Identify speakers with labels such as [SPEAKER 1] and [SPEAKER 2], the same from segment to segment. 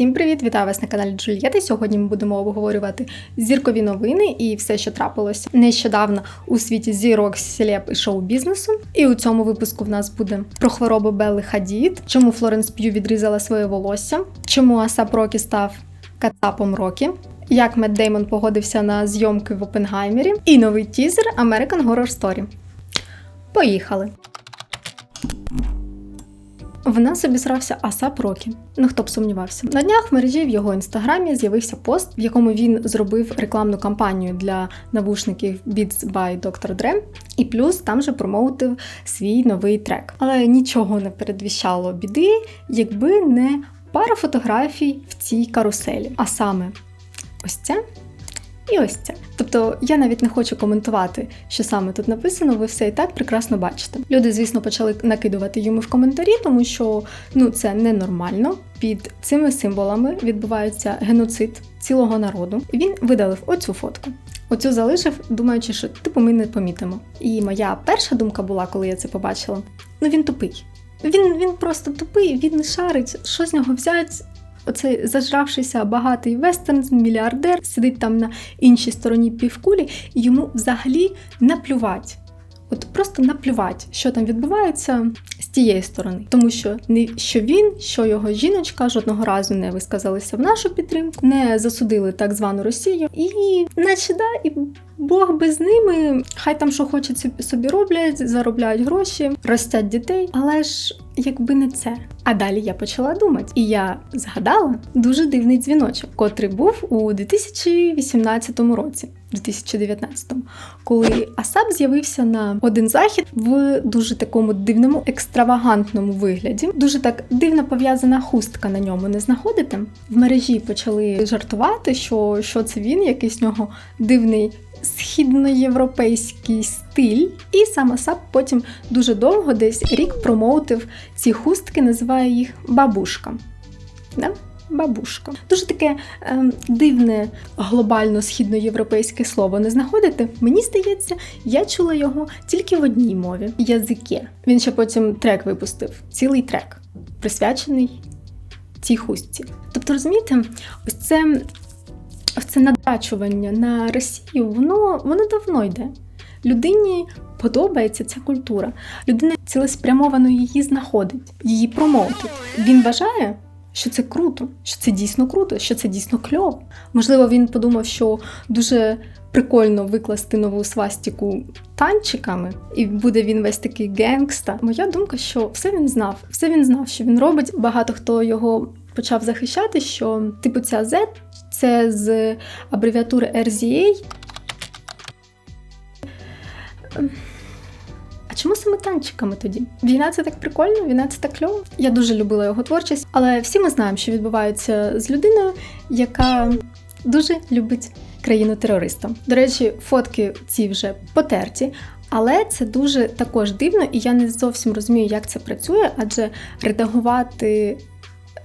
[SPEAKER 1] Всім привіт! Вітаю вас на каналі Джульєти. Сьогодні ми будемо обговорювати зіркові новини і все, що трапилося нещодавно у світі зірок, селеб і шоу-бізнесу. І у цьому випуску в нас буде про хворобу Белли Хадід, чому Флоренс П'ю відрізала своє волосся, чому Асап Рокі став кацапом Рокі. Як Мед Деймон погодився на зйомки в Опенгаймері, і новий тізер American Horror Story. Поїхали! В нас обісрався Асап Рокі. Ну хто б сумнівався. На днях в мережі в його інстаграмі з'явився пост, в якому він зробив рекламну кампанію для навушників Beats by Dr. Dre, і плюс там же промоутив свій новий трек. Але нічого не передвіщало біди, якби не пара фотографій в цій каруселі. А саме ось це і ось це. Тобто я навіть не хочу коментувати, що саме тут написано, ви все і так прекрасно бачите. Люди, звісно, почали накидувати йому в коментарі, тому що ну це ненормально. Під цими символами відбувається геноцид цілого народу. Він видалив оцю фотку. Оцю залишив, думаючи, що типу ми не помітимо. І моя перша думка була, коли я це побачила: ну він тупий. Він він просто тупий, він не шарить, що з нього взять. Оцей зажравшися багатий вестерн, мільярдер, сидить там на іншій стороні півкулі, і йому взагалі наплювать. От просто наплювать, що там відбувається з тієї сторони. Тому що не що він, що його жіночка жодного разу не висказалися в нашу підтримку, не засудили так звану Росію. І наче да, і Бог без ними, хай там що хочуть собі роблять, заробляють гроші, ростять дітей. Але ж якби не це. А далі я почала думати, і я згадала дуже дивний дзвіночок, котрий був у 2018 році. 2019 коли Асап з'явився на один захід в дуже такому дивному екстравагантному вигляді. Дуже так дивно пов'язана хустка на ньому не знаходите. В мережі почали жартувати, що, що це він, якийсь нього дивний східноєвропейський стиль, і саме САП потім дуже довго, десь рік промоутив ці хустки, називає їх бабушка. Да? Бабушка. Дуже таке е, дивне глобально східноєвропейське слово не знаходите? Мені здається, я чула його тільки в одній мові язике. Він ще потім трек випустив, цілий трек, присвячений цій хустці. Тобто, розумієте, ось це це надрачування на Росію, воно воно давно йде. Людині подобається ця культура. Людина цілеспрямовано її знаходить, її промовить. Він вважає, що це круто, що це дійсно круто, що це дійсно кльово. Можливо, він подумав, що дуже прикольно викласти нову свастіку танчиками, і буде він весь такий генгста. Моя думка, що все він знав, все він знав, що він робить. Багато хто його почав захищати, що типу ця Z це з абревіатури RZA. А чому саме танчиками тоді? Війна це так прикольно, війна це так кльово. Я дуже любила його творчість, але всі ми знаємо, що відбувається з людиною, яка дуже любить країну терориста. До речі, фотки ці вже потерті. Але це дуже також дивно, і я не зовсім розумію, як це працює, адже редагувати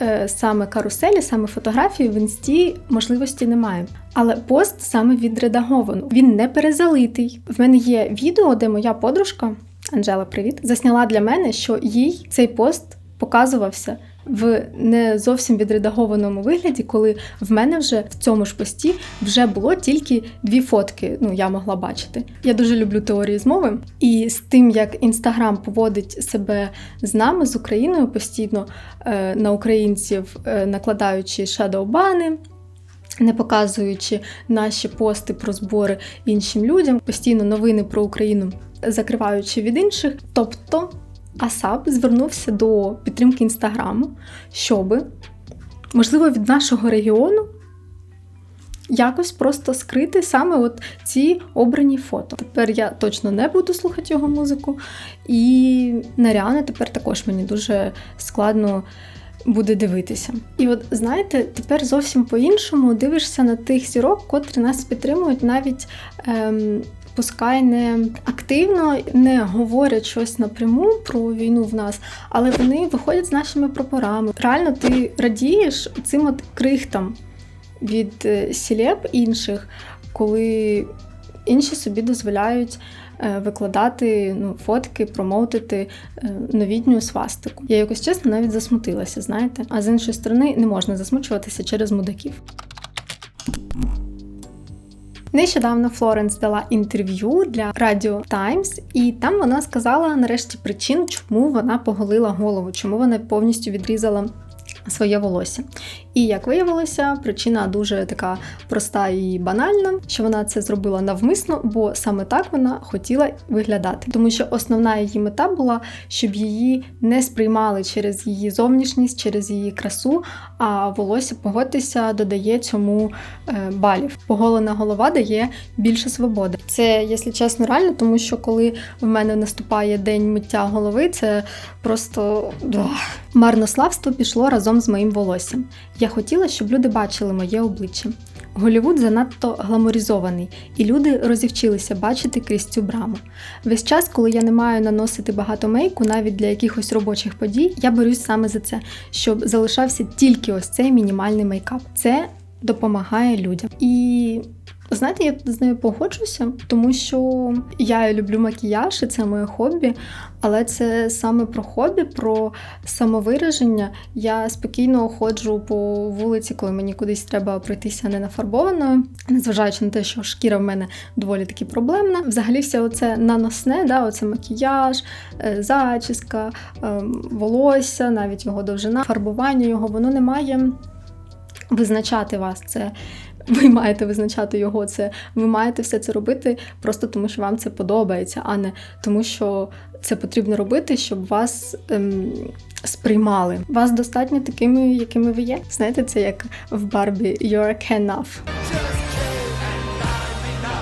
[SPEAKER 1] Е, саме каруселі, саме фотографії в інсті можливості немає. Але пост саме відредаговано. Він не перезалитий. В мене є відео, де моя подружка Анжела, привіт, засняла для мене, що їй цей пост показувався в не зовсім відредагованому вигляді, коли в мене вже в цьому ж пості вже було тільки дві фотки. Ну, я могла бачити. Я дуже люблю теорії змови, і з тим, як інстаграм поводить себе з нами, з Україною постійно е, на українців, е, накладаючи шадоубани, не показуючи наші пости про збори іншим людям, постійно новини про Україну закриваючи від інших. Тобто Асап звернувся до підтримки інстаграму, щоб, можливо, від нашого регіону якось просто скрити саме от ці обрані фото. Тепер я точно не буду слухати його музику, і на Ріана тепер також мені дуже складно. Буде дивитися. І от знаєте, тепер зовсім по-іншому дивишся на тих зірок, котрі нас підтримують навіть ем, пускай не активно не говорять щось напряму про війну в нас, але вони виходять з нашими прапорами. Реально, ти радієш цим от крихтам від е, сілеп інших, коли інші собі дозволяють е, викладати ну, фотки, промоутити е, новітню свастику. Я якось чесно навіть засмутилася, знаєте. А з іншої сторони, не можна засмучуватися через мудаків. Нещодавно Флоренс дала інтерв'ю для Радіо Times, і там вона сказала нарешті причин, чому вона поголила голову, чому вона повністю відрізала своє волосся. І як виявилося, причина дуже така проста і банальна, що вона це зробила навмисно, бо саме так вона хотіла виглядати. Тому що основна її мета була, щоб її не сприймали через її зовнішність, через її красу. А волосся погодьтеся додає цьому е, балів. Поголена голова дає більше свободи. Це, якщо чесно, реально, тому що коли в мене наступає день миття голови, це просто. Марнославство пішло разом з моїм волоссям. Я хотіла, щоб люди бачили моє обличчя. Голівуд занадто гламуризований, і люди розівчилися бачити крізь цю браму. Весь час, коли я не маю наносити багато мейку, навіть для якихось робочих подій, я берусь саме за це, щоб залишався тільки ось цей мінімальний мейкап. Це допомагає людям. І знаєте, я з нею погоджуся, тому що я люблю макіяж, і це моє хобі, але це саме про хобі, про самовираження. Я спокійно ходжу по вулиці, коли мені кудись треба пройтися не нафарбованою, незважаючи на те, що шкіра в мене доволі таки проблемна. Взагалі, все оце наносне, да, оце макіяж, е, зачіска, ем, волосся, навіть його довжина, фарбування його, воно не має визначати вас. Це ви маєте визначати його. Це ви маєте все це робити просто тому, що вам це подобається, а не тому, що це потрібно робити, щоб вас ем, сприймали. Вас достатньо такими, якими ви є. Знаєте, це як в Барбі «You're enough».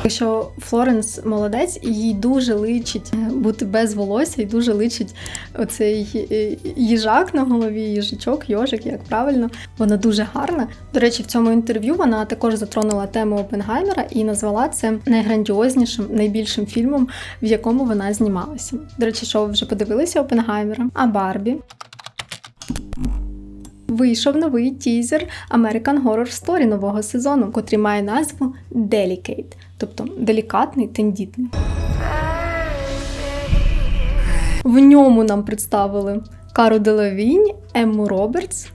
[SPEAKER 1] Що Флоренс молодець, їй дуже личить бути без волосся, і дуже личить оцей е, їжак на голові, їжачок, йожик, як правильно. Вона дуже гарна. До речі, в цьому інтерв'ю вона також затронула тему Опенгаймера і назвала це найграндіознішим, найбільшим фільмом, в якому вона знімалася. До речі, що ви вже подивилися Опенгаймера? А Барбі. Вийшов новий тізер American Horror Story нового сезону, котрий має назву Delicate, тобто делікатний, тендітний. В ньому нам представили Кару Делавінь, Емму Робертс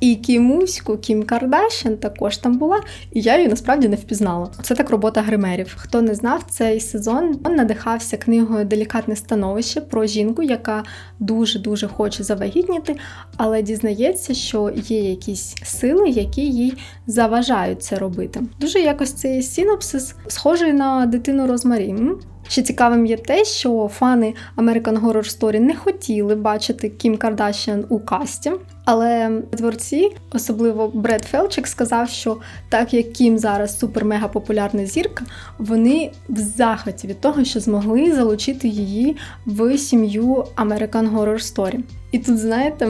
[SPEAKER 1] і Кімуську Кім Кардашян також там була, і я її насправді не впізнала. Це так робота гримерів. Хто не знав, цей сезон він надихався книгою Делікатне становище про жінку, яка дуже-дуже хоче завагітніти, але дізнається, що є якісь сили, які їй заважають це робити. Дуже якось цей синопсис схожий на дитину Розмарі. Ще цікавим є те, що фани American Horror Story не хотіли бачити Кім Кардашян у касті, але творці, особливо Бред Фелчик, сказав, що так як Кім зараз супер-мега популярна зірка, вони в захваті від того, що змогли залучити її в сім'ю American Horror Story. І тут, знаєте,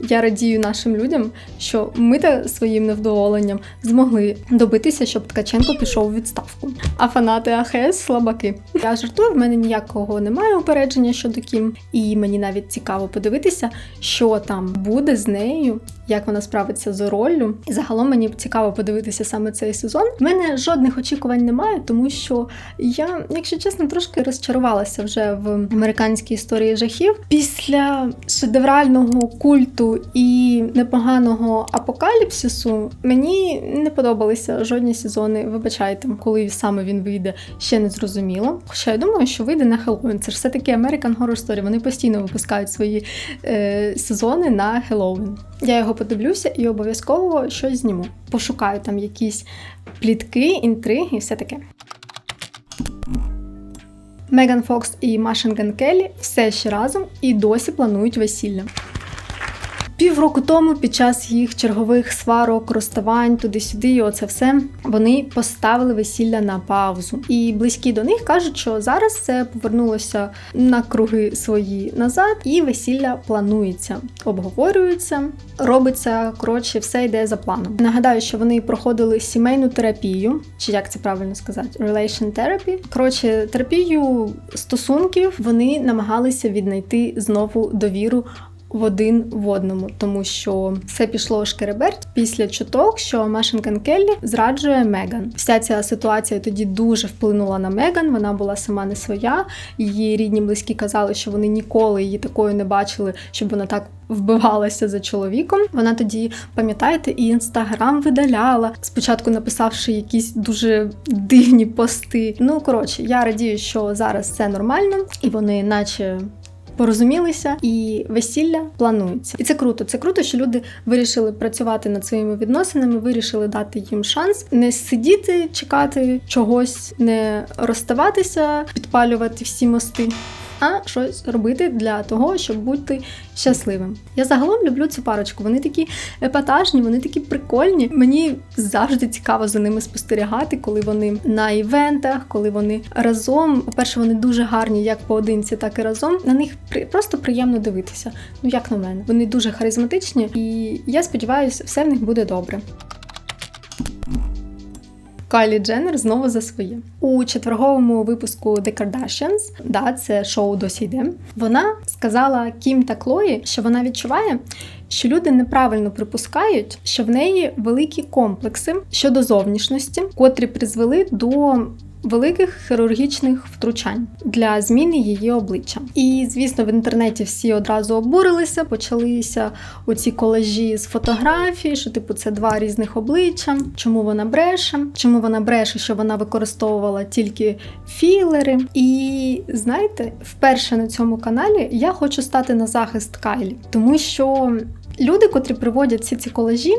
[SPEAKER 1] я радію нашим людям, що ми та своїм невдоволенням змогли добитися, щоб Ткаченко пішов у відставку. А фанати АХС слабаки. Я жартую, в мене ніякого немає упередження щодо Кім, і мені навіть цікаво подивитися, що там буде з нею, як вона справиться з роллю. І загалом мені цікаво подивитися саме цей сезон. В мене жодних очікувань немає, тому що я, якщо чесно, трошки розчарувалася вже в американській історії жахів. Після шедеврального культу і непоганого апокаліпсису мені не подобалися жодні сезони. Вибачайте, коли саме він вийде, ще не зрозуміло. Хоча я думаю, що вийде на Хеллоуін. Це ж все таки American Horror Story. Вони постійно випускають свої е, сезони на Хеллоуін. Я його подивлюся і обов'язково щось зніму. Пошукаю там якісь плітки, інтриги і все таке. Меган Фокс і Машинган Келлі все ще разом і досі планують весілля. Півроку тому, під час їх чергових сварок, розставань, туди-сюди, і оце все вони поставили весілля на паузу. І близькі до них кажуть, що зараз це повернулося на круги свої назад, і весілля планується, обговорюється, робиться коротше, все йде за планом. Нагадаю, що вони проходили сімейну терапію, чи як це правильно сказати, relation therapy. Коротше, терапію стосунків вони намагалися віднайти знову довіру в один в одному, тому що все пішло шкереберть після чуток, що Машин Келлі зраджує Меган. Вся ця ситуація тоді дуже вплинула на Меган. Вона була сама не своя. Її рідні близькі казали, що вони ніколи її такою не бачили, щоб вона так. Вбивалася за чоловіком. Вона тоді, пам'ятаєте, і інстаграм видаляла, спочатку написавши якісь дуже дивні пости. Ну коротше, я радію, що зараз це нормально, і вони, наче. Порозумілися і весілля планується, і це круто. Це круто, що люди вирішили працювати над своїми відносинами, вирішили дати їм шанс, не сидіти, чекати чогось, не розставатися, підпалювати всі мости а щось робити для того, щоб бути щасливим. Я загалом люблю цю парочку. Вони такі епатажні, вони такі прикольні. Мені завжди цікаво за ними спостерігати, коли вони на івентах, коли вони разом. По-перше, вони дуже гарні, як поодинці, так і разом. На них просто приємно дивитися. Ну як на мене, вони дуже харизматичні, і я сподіваюся, все в них буде добре. Кайлі Дженнер знову за своє. У четверговому випуску The Kardashians, да, це шоу досі йде. Вона сказала Кім та Клої, що вона відчуває, що люди неправильно припускають, що в неї великі комплекси щодо зовнішності, котрі призвели до великих хірургічних втручань для зміни її обличчя. І звісно, в інтернеті всі одразу обурилися, почалися оці колажі з фотографій, що типу це два різних обличчя. Чому вона бреше? Чому вона бреше, що вона використовувала тільки філери? І знаєте, вперше на цьому каналі я хочу стати на захист Кайлі, тому що люди, котрі приводять всі ці колажі,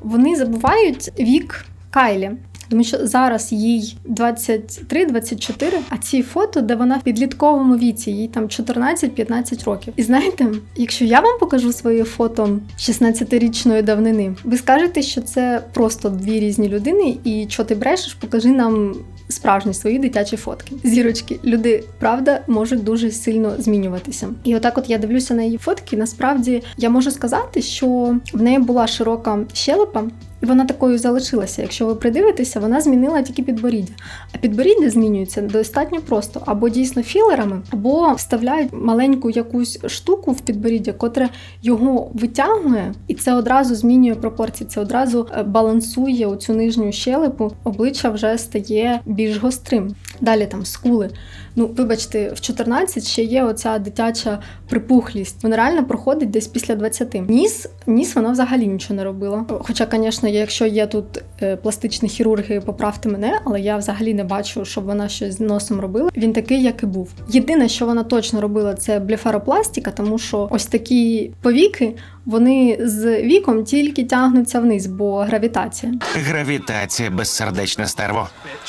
[SPEAKER 1] вони забувають вік Кайлі. Тому що зараз їй 23-24, а ці фото, де вона в підлітковому віці, їй там 14-15 років. І знаєте, якщо я вам покажу своє фото 16-річної давнини, ви скажете, що це просто дві різні людини, і що ти брешеш, покажи нам. Справжні свої дитячі фотки. Зірочки, люди, правда, можуть дуже сильно змінюватися. І отак, от я дивлюся на її фотки. Насправді я можу сказати, що в неї була широка щелепа, і вона такою залишилася. Якщо ви придивитеся, вона змінила тільки підборіддя. А підборіддя змінюється достатньо просто або дійсно філерами, або вставляють маленьку якусь штуку в підборіддя, котре його витягує, і це одразу змінює пропорції. Це одразу е, балансує оцю нижню щелепу, обличчя вже стає більш гострим. Далі там скули. Ну, вибачте, в 14 ще є оця дитяча припухлість. Вона реально проходить десь після 20. Ніс, ніс вона взагалі нічого не робила. Хоча, звісно, якщо є тут е, пластичні хірурги, поправте мене, але я взагалі не бачу, щоб вона щось з носом робила. Він такий, як і був. Єдине, що вона точно робила, це блефаропластика, тому що ось такі повіки вони з віком тільки тягнуться вниз, бо гравітація.
[SPEAKER 2] Гравітація безсердечне стерво.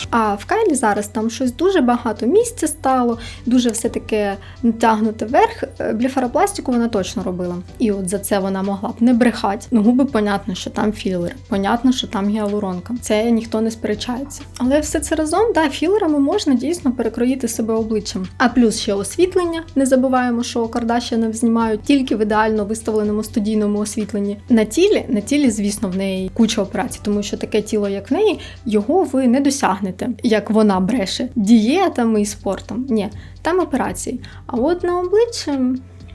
[SPEAKER 1] А в Кайлі зараз там щось дуже багато місця стало, дуже все таке натягнуте вверх. Е, блефаропластику вона точно робила. І от за це вона могла б не брехати. Ну, губи, понятно, що там філери, понятно, що там гіалуронка. Це ніхто не сперечається. Але все це разом, да, філерами можна дійсно перекроїти себе обличчям. А плюс ще освітлення. Не забуваємо, що Кардашянів знімають тільки в ідеально виставленому студії студійному освітленні. На тілі, на тілі, звісно, в неї куча операцій, тому що таке тіло, як в неї, його ви не досягнете, як вона бреше, дієтами і спортом. Ні, там операції. А от на обличчі.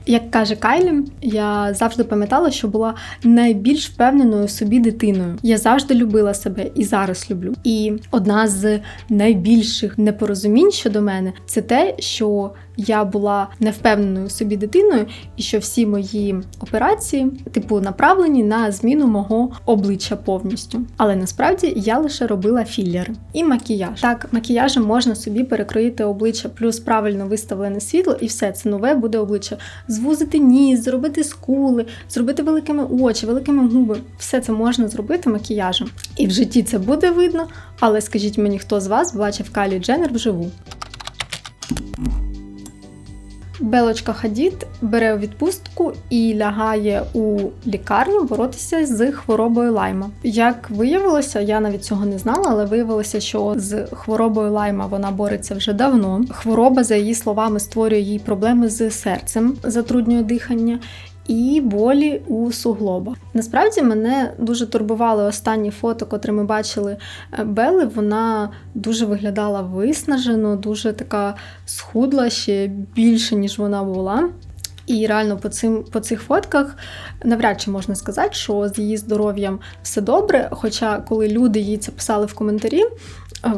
[SPEAKER 1] Як каже Кайлі, я завжди пам'ятала, що була найбільш впевненою собі дитиною. Я завжди любила себе і зараз люблю. І одна з найбільших непорозумінь щодо мене це те, що я була невпевненою собі дитиною, і що всі мої операції, типу, направлені на зміну мого обличчя повністю. Але насправді я лише робила філери і макіяж. Так, макіяжем можна собі перекроїти обличчя, плюс правильно виставлене світло, і все це нове буде обличчя. Звузити ніс, зробити скули, зробити великими очі, великими губи. Все це можна зробити макіяжем. І в житті це буде видно, але скажіть мені, хто з вас бачив Калі Дженнер вживу? Белочка Хадід бере відпустку і лягає у лікарню боротися з хворобою лайма. Як виявилося, я навіть цього не знала, але виявилося, що з хворобою лайма вона бореться вже давно. Хвороба, за її словами, створює їй проблеми з серцем, затруднює дихання і болі у суглобах. Насправді мене дуже турбували останні фото, котре ми бачили е, Бели. Вона дуже виглядала виснажено, дуже така схудла ще більше, ніж вона була. І реально по цим по цих фотках навряд чи можна сказати, що з її здоров'ям все добре. Хоча, коли люди їй це писали в коментарі, е,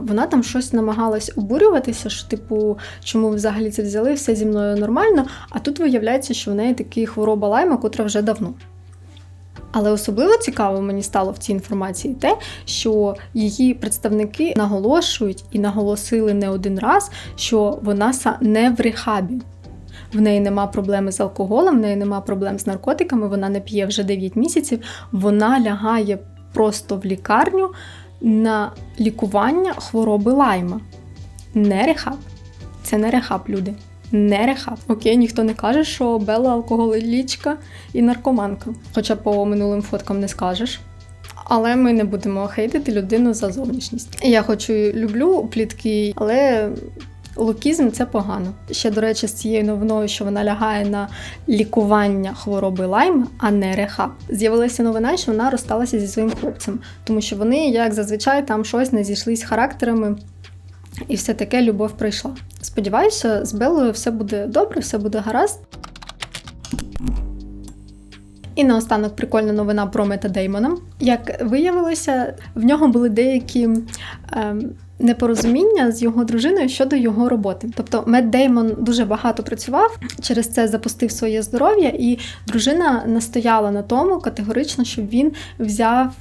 [SPEAKER 1] вона там щось намагалась обурюватися, що, типу, чому взагалі це взяли, все зі мною нормально. А тут виявляється, що в неї такі хвороба лайма, котра вже давно. Але особливо цікаво мені стало в цій інформації те, що її представники наголошують і наголосили не один раз, що вона не в рехабі. В неї нема проблеми з алкоголем, в неї нема проблем з наркотиками, вона не п'є вже 9 місяців, вона лягає просто в лікарню на лікування хвороби лайма. Не рехаб. Це не рехаб, люди. Не рехаб. Окей, ніхто не каже, що Белла алкоголічка і наркоманка. Хоча по минулим фоткам не скажеш. Але ми не будемо хейтити людину за зовнішність. Я хоч і люблю плітки, але лукізм це погано. Ще, до речі, з цією новиною, що вона лягає на лікування хвороби лайма, а не рехаб. З'явилася новина, що вона розсталася зі своїм хлопцем, тому що вони, як зазвичай, там щось не зійшлись характерами. І все таке любов пройшла. Сподіваюся, з Беллою все буде добре, все буде гаразд. І наостанок прикольна новина про Мета Деймона. Як виявилося, в нього були деякі ем, непорозуміння з його дружиною щодо його роботи. Тобто Мед Деймон дуже багато працював, через це запустив своє здоров'я, і дружина настояла на тому категорично, щоб він взяв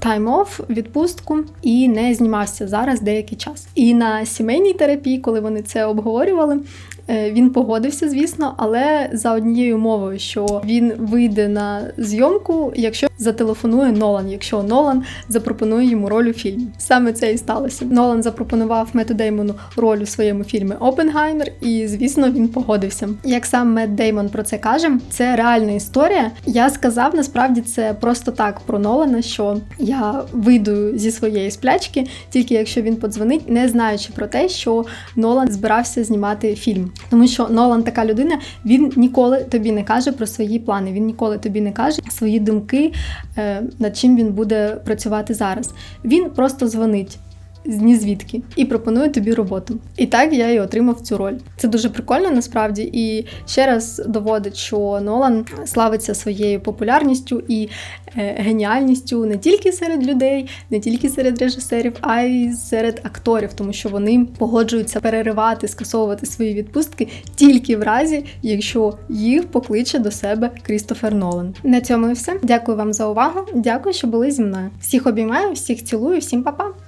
[SPEAKER 1] тайм-офф, відпустку і не знімався зараз деякий час. І на сімейній терапії, коли вони це обговорювали, Е, Він погодився, звісно, але за однією умовою, що він вийде на зйомку, якщо зателефонує Нолан, якщо Нолан запропонує йому роль у фільмі. Саме це і сталося. Нолан запропонував Мету Деймону роль у своєму фільмі Опенгаймер, і звісно, він погодився. Як сам Мет Деймон про це каже, це реальна історія. Я сказав насправді це просто так про Нолана, що я вийду зі своєї сплячки, тільки якщо він подзвонить, не знаючи про те, що Нолан збирався знімати фільм. Тому що Нолан така людина, він ніколи тобі не каже про свої плани, він ніколи тобі не каже свої думки, е, над чим він буде працювати зараз. Він просто дзвонить. З ні звідки і пропонує тобі роботу. І так я і отримав цю роль. Це дуже прикольно насправді. І ще раз доводить, що Нолан славиться своєю популярністю і е, геніальністю не тільки серед людей, не тільки серед режисерів, а й серед акторів, тому що вони погоджуються переривати, скасовувати свої відпустки тільки в разі, якщо їх покличе до себе Крістофер Нолан. На цьому і все. Дякую вам за увагу. Дякую, що були зі мною. Всіх обіймаю, всіх цілую, всім па-па!